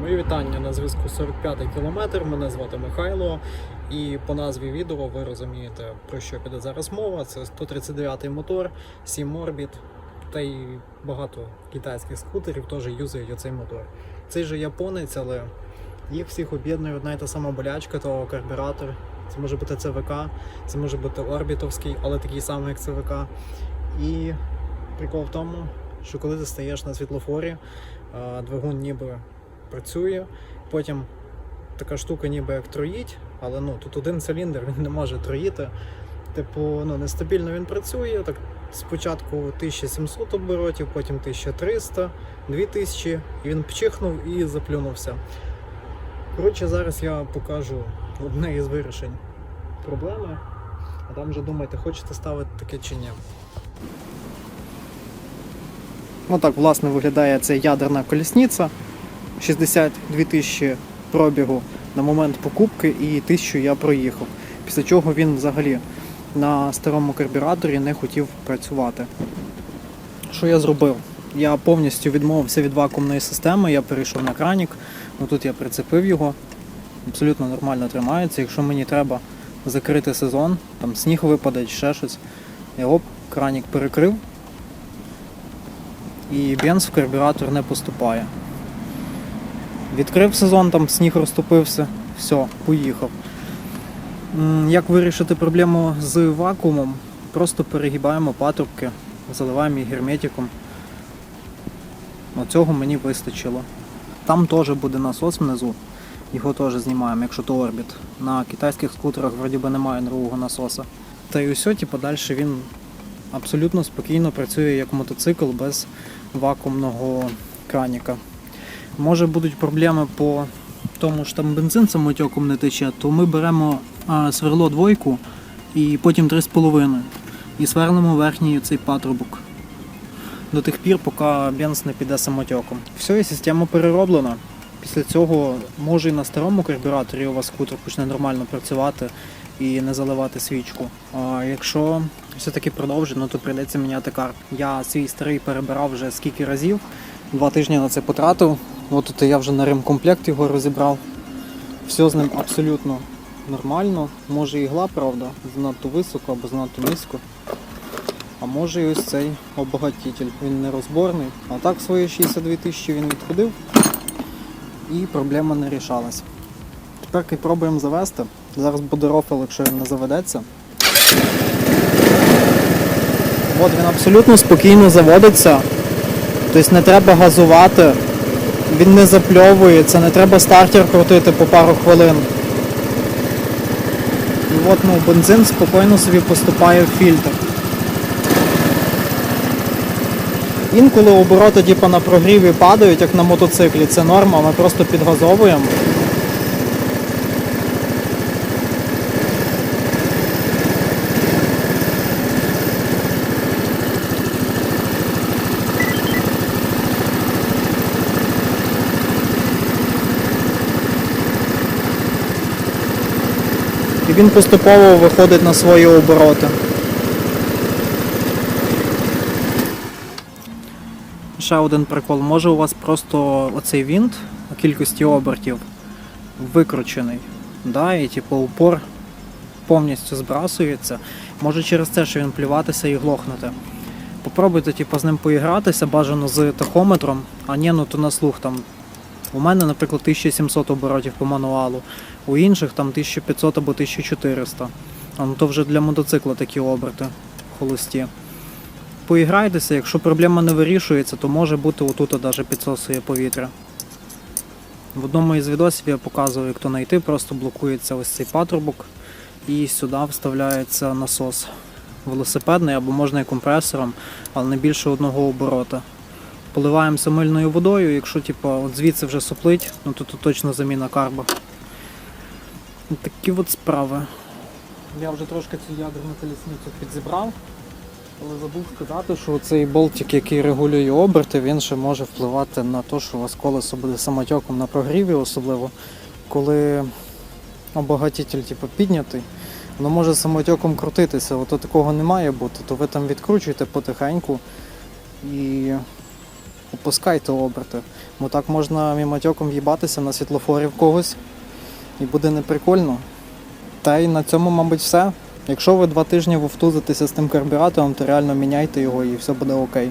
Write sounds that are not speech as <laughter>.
Мої вітання на зв'язку 45-й кілометр. Мене звати Михайло. І по назві відео ви розумієте, про що піде зараз мова. Це 139-й мотор, 7 Orbit, та й багато китайських скутерів теж юзають оцей мотор. Цей же японець, але їх всіх об'єднує одна і та сама болячка, то карбюратор. Це може бути ЦВК, це може бути орбітовський, але такий самий, як ЦВК. І прикол в тому, що коли ти стаєш на світлофорі, двигун ніби працює, потім така штука ніби як троїть, але ну тут один циліндр, <laughs> він не може троїти. Типу, ну нестабільно він працює. Так спочатку 1700 оборотів, потім 1300, 2000, і він пчихнув і заплюнувся. Коротше, зараз я покажу одне із вирішень проблеми, а там вже думайте, хочете ставити таке чи ні. Ну так, власне, виглядає ця ядерна колісниця. 62 тисячі пробігу на момент покупки і тисячу я проїхав. Після чого він взагалі на старому карбюраторі не хотів працювати. Що я зробив? Я повністю відмовився від вакуумної системи, я перейшов на кранік, ну тут я прицепив його, абсолютно нормально тримається. Якщо мені треба закрити сезон, там сніг випаде чи ще щось, я оп, кранік перекрив, і бенз в карбюратор не поступає. Відкрив сезон, там сніг розтопився, все, поїхав. Як вирішити проблему з вакуумом? Просто перегибаємо патрубки, заливаємо їх герметиком. Оцього мені вистачило. Там теж буде насос внизу, його теж знімаємо, якщо то орбіт. На китайських скутерах вроді би немає другого насоса. Та й усе, типу, далі він абсолютно спокійно працює як мотоцикл без вакуумного краніка. Може будуть проблеми по тому, що там бензин самотеком не тече, то ми беремо сверло двойку і потім 3,5 і сверлимо верхній цей патрубок. До тих пір, поки бенз не піде самотеком. Все, і система перероблена. Після цього може і на старому карбюраторі у вас скутер почне нормально працювати і не заливати свічку. А якщо все-таки продовжить, ну то прийдеться міняти карт. Я свій старий перебирав вже скільки разів. Два тижні на це потратив. От тут я вже на ремкомплект його розібрав. Все з ним абсолютно нормально. Може ігла, правда, занадто високо або занадто низько. А може і ось цей обогатитель. Він не розборний. А так свої 62 тисячі він відходив і проблема не рішалась. Тепер і пробуємо завести. Зараз буде рофел, якщо він не заведеться. От він абсолютно спокійно заводиться. Тобто не треба газувати, він не запльовується, не треба стартер крутити по пару хвилин. І от ну, бензин спокійно собі поступає в фільтр. Інколи обороти типу, на прогріві падають, як на мотоциклі, це норма, ми просто підгазовуємо. Він поступово виходить на свої обороти. Ще один прикол. Може у вас просто оцей винт кількості обертів викручений. Да? І типу упор повністю збрасується. Може через це, що він плюватися і глохнути. Попробуйте типу, з ним поігратися, бажано з тахометром, а ні, ну то на слух там. У мене, наприклад, 1700 оборотів по мануалу, у інших там 1500 або 1400. А ну то вже для мотоцикла такі оберти холості. Поіграйтеся, якщо проблема не вирішується, то може бути отут навіть підсосує повітря. В одному із відосів я показував, як то знайти, просто блокується ось цей патрубок і сюди вставляється насос велосипедний або можна і компресором, але не більше одного оборота. Поливаємося мильною водою, якщо типу, от звідси вже соплить, ну то тут точно заміна карба. Такі от справи. Я вже трошки цю ядерну колісницю підзібрав. Але забув сказати, що цей болтик, який регулює оберти, він ще може впливати на те, що у вас колесо буде самотьоком на прогріві, особливо коли обогатитель типу, піднятий, воно може самотьоком крутитися. От такого не має бути, то ви там відкручуєте потихеньку і опускайте оберти. Бо так можна мімотьоком в'їбатися на світлофорі в когось і буде неприкольно. Та й на цьому, мабуть, все. Якщо ви два тижні вовтузитеся з тим карбюратором, то реально міняйте його і все буде окей.